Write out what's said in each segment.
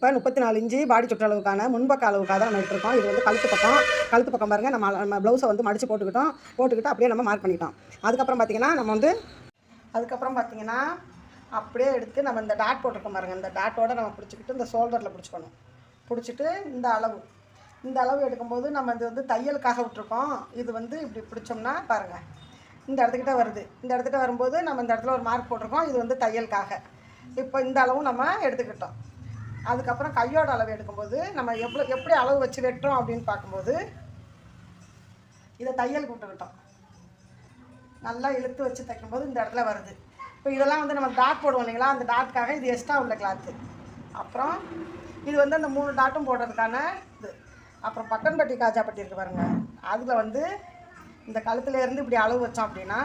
இப்போ முப்பத்தி நாலு இஞ்சி பாடி சுற்றளவுக்கான முன்பக்க அளவுக்காக தான் நம்ம எடுத்துருக்கோம். இது வந்து கழுத்து பக்கம் கழுத்து பக்கம் பாருங்கள் நம்ம நம்ம ப்ளவுஸை வந்து மடித்து போட்டுக்கிட்டோம். போட்டுக்கிட்டு அப்படியே நம்ம மார்க் பண்ணிட்டோம். அதுக்கப்புறம் பார்த்தீங்கன்னா நம்ம வந்து அதுக்கப்புறம் பார்த்தீங்கன்னா அப்படியே எடுத்து நம்ம இந்த டாட் போட்டிருக்கோம் பாருங்கள் இந்த டாட்டோட நம்ம பிடிச்சிக்கிட்டு இந்த ஷோல்டரில் பிடிச்சிக்கணும். பிடிச்சிட்டு இந்த அளவு. இந்த அளவு எடுக்கும்போது நம்ம இது வந்து தையலுக்காக விட்டுருக்கோம். இது வந்து இப்படி பிடிச்சோம்னா பாருங்கள் இந்த இடத்துக்கிட்ட வருது. இந்த இடத்துக்கிட்ட வரும்போது நம்ம இந்த இடத்துல ஒரு மார்க் போட்டிருக்கோம். இது வந்து தையலுக்காக. இப்போ இந்த அளவும் நம்ம எடுத்துக்கிட்டோம். அதுக்கப்புறம் கையோட அளவு எடுக்கும்போது நம்ம எவ்வளோ எப்படி அளவு வச்சு வெட்டுறோம் அப்படின்னு பார்க்கும்போது இதை தையல் விட்டுக்கிட்டோம் நல்லா இழுத்து வச்சு தைக்கும்போது இந்த இடத்துல வருது. இப்போ இதெல்லாம் வந்து நம்ம டாட் போடுவோம் இல்லைங்களா? அந்த டாட்காக இது எக்ஸ்ட்ரா உள்ள கிளாத்து அப்புறம் இது வந்து அந்த மூணு டாட்டும் போடுறதுக்கான இது. அப்புறம் பட்டன்பட்டி காஜாப்பட்டி இருக்குது பாருங்க. அதில் வந்து இந்த கழுத்துலேருந்து இப்படி அளவு வச்சோம் அப்படின்னா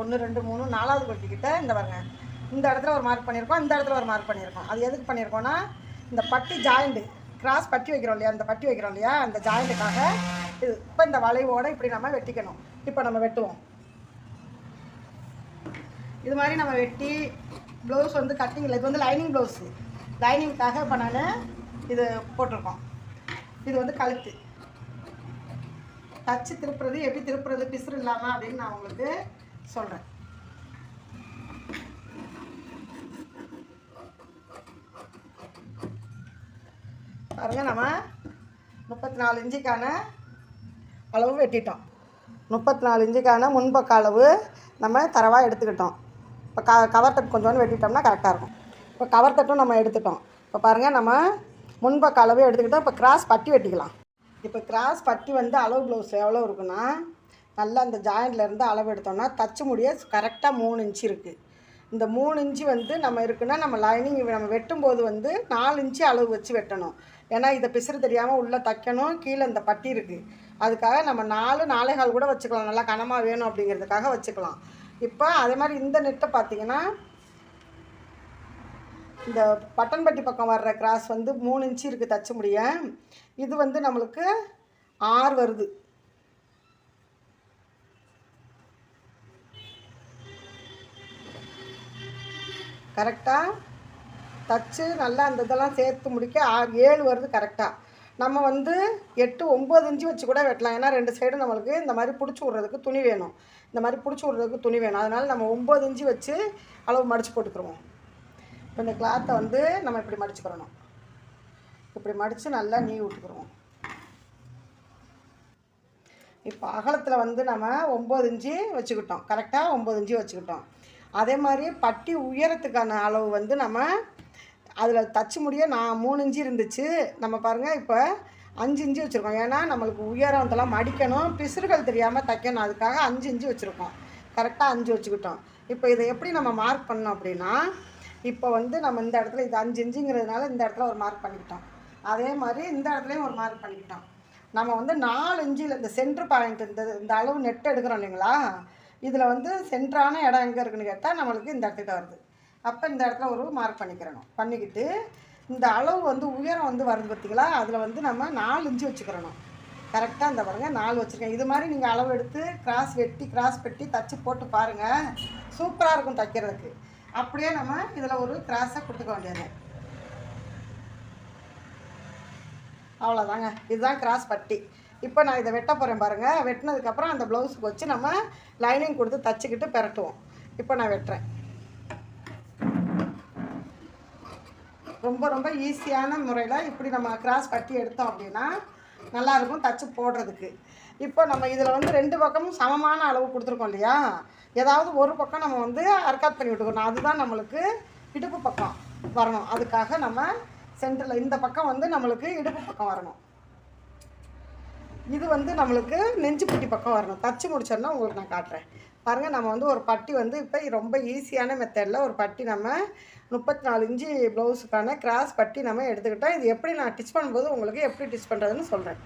ஒன்று ரெண்டு மூணு நாலாவது கொட்டிக்கிட்ட இந்த பாருங்கள் இந்த இடத்துல ஒரு மார்க் பண்ணியிருக்கோம் இந்த இடத்துல ஒரு மார்க் பண்ணியிருக்கோம். அது எதுக்கு பண்ணியிருக்கோன்னா இந்த பட்டி ஜாயிண்ட்டு கிராஸ் பட்டி வைக்கிறோம் இல்லையா அந்த பட்டி வைக்கிறோம் இல்லையா அந்த ஜாயிண்ட்டுக்காக இது இப்போ இந்த வளைவோட இப்படி நம்ம வெட்டிக்கணும். இப்போ நம்ம வெட்டுவோம். இது மாதிரி நம்ம வெட்டி ப்ளவுஸ் வந்து கட்டிங்கில் இது வந்து லைனிங் ப்ளவுஸு லைனிங்க்காக இப்போ நான் இது போட்டிருக்கோம். இது வந்து கழுத்து. தச்சு திருப்புறது எப்படி திருப்புறது பிசுறு இல்லாமல் அப்படின்னு நான் உங்களுக்கு சொல்கிறேன் பாருங்க நம்ம முப்பத்தி நாலு இன்ச்சுக்கான அளவு வெட்டிட்டோம். முப்பத்தி நாலு இன்ச்சுக்கான முன்பக்க அளவு நம்ம தரவாக எடுத்துக்கிட்டோம். இப்போ க கவர் தட்டு கொஞ்சோண்டு வெட்டிட்டோம்னா கரெக்டாக இருக்கும். இப்போ கவர் தட்டும் நம்ம எடுத்துட்டோம். இப்போ பாருங்கள் நம்ம முன்பக்க அளவு எடுத்துக்கிட்டோம். இப்போ கிராஸ் பட்டி வெட்டிக்கலாம். இப்போ கிராஸ் பட்டி வந்து அளவு ப்ளவுஸ் எவ்வளோ இருக்குன்னா நல்லா அந்த ஜாயிண்ட்லேருந்து அளவு எடுத்தோம்னா தச்சு முடிய கரெக்டாக மூணு இன்ச்சு இருக்குது இந்த மூணு இன்ச்சு வந்து நம்ம இருக்குன்னா நம்ம லைனிங் நம்ம வெட்டும்போது வந்து நாலு இன்ச்சு அளவு வச்சு வெட்டணும். ஏன்னா இதை பிசுறு தெரியாமல் உள்ளே தைக்கணும். கீழே இந்த பட்டி இருக்குது அதுக்காக நம்ம நாலு நாலே கால் கூட வச்சுக்கலாம். நல்லா கனமாக வேணும் அப்படிங்கிறதுக்காக வச்சுக்கலாம். இப்போ அதே மாதிரி இந்த நெட்டை பார்த்திங்கன்னா இந்த பட்டன்பட்டி பக்கம் வர்ற கிராஸ் வந்து மூணு இன்ச்சு இருக்குது தைச்ச முடிய. இது வந்து நம்மளுக்கு ஆறு வருது. கரெக்டாக தச்சு நல்லா அந்த இதெல்லாம் சேர்த்து முடிக்க ஆறு ஏழு வருது கரெக்டாக நம்ம வந்து எட்டு ஒம்பது இன்ச்சு வச்சு கூட வெட்டலாம். ஏன்னா ரெண்டு சைடும் நம்மளுக்கு இந்த மாதிரி பிடிச்சி விட்றதுக்கு துணி வேணும். இந்த மாதிரி பிடிச்சி விட்றதுக்கு துணி வேணும். அதனால் நம்ம ஒம்பது இன்ச்சு வச்சு அளவு மடித்து போட்டுக்கிறோம் இப்போ இந்த கிளாத்தை வந்து நம்ம இப்படி மடிச்சுக்கிறணும் இப்படி மடித்து நல்லா நீ விட்டுக்கிறோம் இப்போ அகலத்தில் வந்து நம்ம ஒம்பது இன்ச்சு வச்சுக்கிட்டோம். கரெக்டாக ஒம்பது இன்ச்சு வச்சுக்கிட்டோம். அதே மாதிரி பட்டி உயரத்துக்கான அளவு வந்து நம்ம அதில் தச்சு முடிய நான் மூணு இஞ்சி இருந்துச்சு. நம்ம பாருங்கள் இப்போ அஞ்சு இஞ்சி வச்சுருக்கோம். ஏன்னா நம்மளுக்கு உயரம் இதெல்லாம் மடிக்கணும். பிசுறுகள் தெரியாமல் தைக்கணும். அதுக்காக அஞ்சு இஞ்சி வச்சுருக்கோம். கரெக்டாக அஞ்சு வச்சுக்கிட்டோம். இப்போ இதை எப்படி நம்ம மார்க் பண்ணோம் அப்படின்னா இப்போ வந்து நம்ம இந்த இடத்துல இது அஞ்சு இஞ்சுங்கிறதுனால இந்த இடத்துல ஒரு மார்க் பண்ணிக்கிட்டோம். அதே மாதிரி இந்த இடத்துலையும் ஒரு மார்க் பண்ணிக்கிட்டோம். நம்ம வந்து நாலு இன்ச்சில் இந்த சென்ட்ரு பாயிண்ட் இந்த இந்த அளவு நெட் எடுக்கிறோம் இல்லைங்களா? இதில் வந்து சென்டரான இடம் எங்கே இருக்குன்னு கேட்டால் நம்மளுக்கு இந்த இடத்துக்கிட்ட வருது. அப்போ இந்த இடத்துல ஒரு மார்க் பண்ணிக்கிறணும். பண்ணிக்கிட்டு இந்த அளவு வந்து உயரம் வந்து வருது பார்த்தீங்களா அதில் வந்து நம்ம நாலு இன்ச்சு வச்சுக்கிறணும். கரெக்டாக இந்த பாருங்க நாலு வச்சுருக்கேன். இது மாதிரி நீங்கள் அளவு எடுத்து கிராஸ் வெட்டி கிராஸ் வெட்டி தச்சு போட்டு பாருங்கள் சூப்பராக இருக்கும் தைக்கிறதுக்கு. அப்படியே நம்ம இதில் ஒரு கிராஸை கொடுத்துக்க வேண்டியது. அவ்வளோதாங்க இதுதான் கிராஸ் பட்டி. இப்போ நான் இதை வெட்ட போகிறேன் பாருங்கள் வெட்டினதுக்கப்புறம் அந்த ப்ளவுஸுக்கு வச்சு நம்ம லைனிங் கொடுத்து தச்சுக்கிட்டு பெரட்டுவோம். இப்போ நான் வெட்டுறேன். ரொம்ப ரொம்ப ஈஸியான முறையில் இப்படி நம்ம கிராஸ் பட்டி எடுத்தோம் அப்படின்னா நல்லாயிருக்கும் தச்சு போடுறதுக்கு. இப்போ நம்ம இதில் வந்து ரெண்டு பக்கமும் சமமான அளவு கொடுத்துருக்கோம் இல்லையா? ஏதாவது ஒரு பக்கம் நம்ம வந்து அர்க்காத் பண்ணி விட்டுக்கணும். அதுதான் நம்மளுக்கு இடுப்பு பக்கம் வரணும். அதுக்காக நம்ம சென்டரில் இந்த பக்கம் வந்து நம்மளுக்கு இடுப்பு பக்கம் வரணும். இது வந்து நம்மளுக்கு நெஞ்சுப்பட்டி பக்கம் வரணும். தச்சு முடிச்சோன்னா உங்களுக்கு நான் காட்டுறேன். பாருங்கள் நம்ம வந்து ஒரு பட்டி வந்து இப்போ ரொம்ப ஈஸியான மெத்தடில் ஒரு பட்டி நம்ம முப்பத்தி நாலு இன்ச்சு ப்ளவுஸுக்கான கிராஸ் பட்டி நம்ம எடுத்துக்கிட்டோம் இது எப்படி நான் டிச் பண்ணும்போது உங்களுக்கு எப்படி டிச் பண்ணுறதுன்னு சொல்கிறேன்